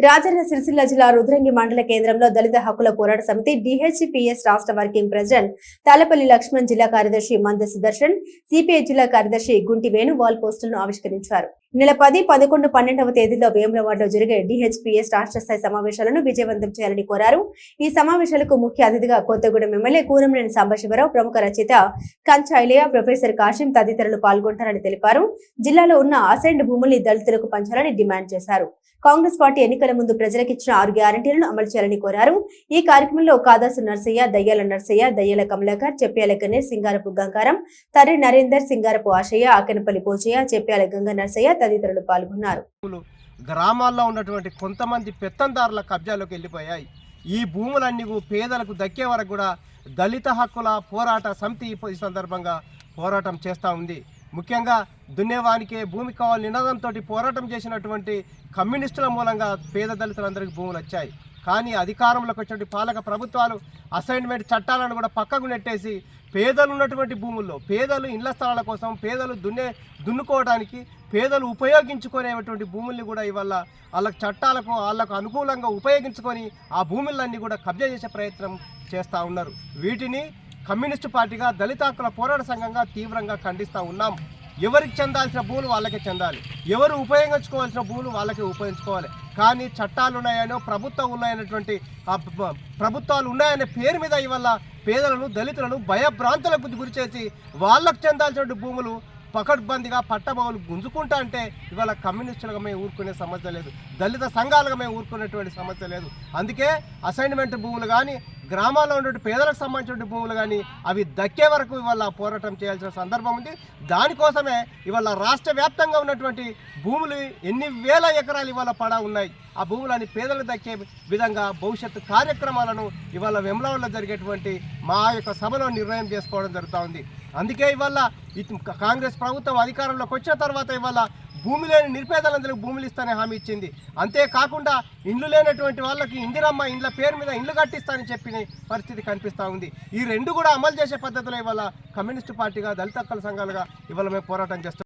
రాజన్న సిరిసిల్ల జిల్లా రుద్రంగి మండల కేంద్రంలో దళిత హక్కుల పోరాట సమితి డిహెచ్పిఎస్ రాష్ట్ర వర్కింగ్ ప్రెసిడెంట్ తాలపల్లి లక్ష్మణ్ జిల్లా కార్యదర్శి మంద సుదర్శన్ సిపిఐ జిల్లా కార్యదర్శి గుంటి వేణు వాల్ పోస్టులను ఆవిష్కరించారు. నెల పది పదకొండు పన్నెండవ తేదీలో వేములవాడలో జరిగే డిహెచ్పిఎస్ రాష్ట్ర స్థాయి సమావేశాలను విజయవంతం చేయాలని కోరారు. ఈ సమావేశాలకు ముఖ్య అతిథిగా కొత్తగూడెం ఎమ్మెల్యే కూరంనేని సాంబశివరావు ప్రముఖ రచయిత కంచాయిలయ ప్రొఫెసర్ కాశీం తదితరులు పాల్గొంటారని తెలిపారు. జిల్లాలో ఉన్న అసైన్డ్ భూముల్ని దళితులకు పంచాలని డిమాండ్ చేశారు. కాంగ్రెస్ పార్టీ ఎన్నికల ముందు ప్రజలకు ఇచ్చిన ఆరు గ్యారంటీలను అమలు చేయాలని కోరారు. ఈ కార్యక్రమంలో కాదాసు నర్సయ్య దయ్యాల నర్సయ్య దయ్యాల కమలాకర్ చెప్పాల గణేష్ సింగారపు గంగారం తర్రి నరేందర్ సింగారపు ఆశయ్య ఆకెనపల్లి పోచయ్య చెప్పాల గంగ నర్సయ్య తదితరులు పాల్గొన్నారు. గ్రామాల్లో ఉన్నటువంటి కొంతమంది పెత్తందారుల కబ్జాలోకి వెళ్ళిపోయాయి. ఈ భూములన్నీ పేదలకు దక్కే వరకు కూడా దళిత హక్కుల పోరాట సమితి ఈ సందర్భంగా పోరాటం చేస్తూ ఉంది. ముఖ్యంగా దున్నేవానికే భూమి కావాలి నినాదంతో పోరాటం చేసినటువంటి కమ్యూనిస్టుల మూలంగా పేద దళితులందరికీ భూములు వచ్చాయి. కానీ అధికారంలోకి వచ్చినటువంటి పాలక ప్రభుత్వాలు అసైన్మెంట్ చట్టాలను కూడా పక్కకు నెట్టేసి పేదలు ఉన్నటువంటి భూముల్లో పేదలు ఇళ్ళ స్థలాల కోసం పేదలు దున్నే దున్నుకోవడానికి పేదలు ఉపయోగించుకునేటువంటి భూముల్ని కూడా ఇవాళ వాళ్ళకు చట్టాలకు వాళ్ళకు అనుకూలంగా ఉపయోగించుకొని ఆ భూములన్నీ కూడా కబ్జా చేసే ప్రయత్నం చేస్తూ ఉన్నారు. వీటిని కమ్యూనిస్టు పార్టీగా దళిత హక్కుల పోరాట సంఘంగా తీవ్రంగా ఖండిస్తూ ఉన్నాం. ఎవరికి చెందాల్సిన భూములు వాళ్ళకే చెందాలి. ఎవరు ఉపయోగించుకోవాల్సిన భూములు వాళ్ళకే ఉపయోగించుకోవాలి. కానీ చట్టాలు ఉన్నాయనో ప్రభుత్వం ఉన్నాయనేటువంటి ఆ ప్రభుత్వాలు ఉన్నాయనే పేరు మీద ఇవల్ల పేదలను దళితులను భయభ్రాంతులకు గురి చేసి వాళ్ళకు చెందాల్సిన భూములు పకడ్బందీగా పట్టబౌలు గుంజుకుంటా అంటే ఇవాళ కమ్యూనిస్టులుగా మేము ఊరుకునే సమస్య లేదు. దళిత సంఘాలుగా మేము ఊరుకునేటువంటి సమస్య లేదు. అందుకే అసైన్మెంట్ భూములు కానీ గ్రామాల్లో ఉండే పేదలకు సంబంధించిన భూములు కానీ అవి దక్కే వరకు ఇవాళ పోరాటం చేయాల్సిన సందర్భం ఉంది. దానికోసమే ఇవాళ రాష్ట్ర వ్యాప్తంగా ఉన్నటువంటి భూములు ఎన్ని వేల ఎకరాలు ఇవాళ పడా ఉన్నాయి. ఆ భూములని పేదలకు దక్కే విధంగా భవిష్యత్తు కార్యక్రమాలను ఇవాళ వెమ్లవాడలో జరిగేటువంటి మా యొక్క సభలో నిర్ణయం చేసుకోవడం జరుగుతూ ఉంది. అందుకే ఇవాళ కాంగ్రెస్ ప్రభుత్వం అధికారంలోకి వచ్చిన తర్వాత ఇవాళ భూమి లేని నిరుపేదలందరికీ భూములు ఇస్తానని హామీ ఇచ్చింది. అంతేకాకుండా ఇండ్లు లేనటువంటి వాళ్ళకి ఇందిరమ్మ ఇండ్ల పేరు మీద ఇండ్లు కట్టిస్తానని చెప్పిన పరిస్థితి కనిపిస్తూ ఉంది. ఈ రెండు కూడా అమలు చేసే పద్ధతిలో ఇవాళ కమ్యూనిస్టు పార్టీగా దళిత హక్కుల సంఘాలుగా ఇవాళ మేము పోరాటం చేస్తాం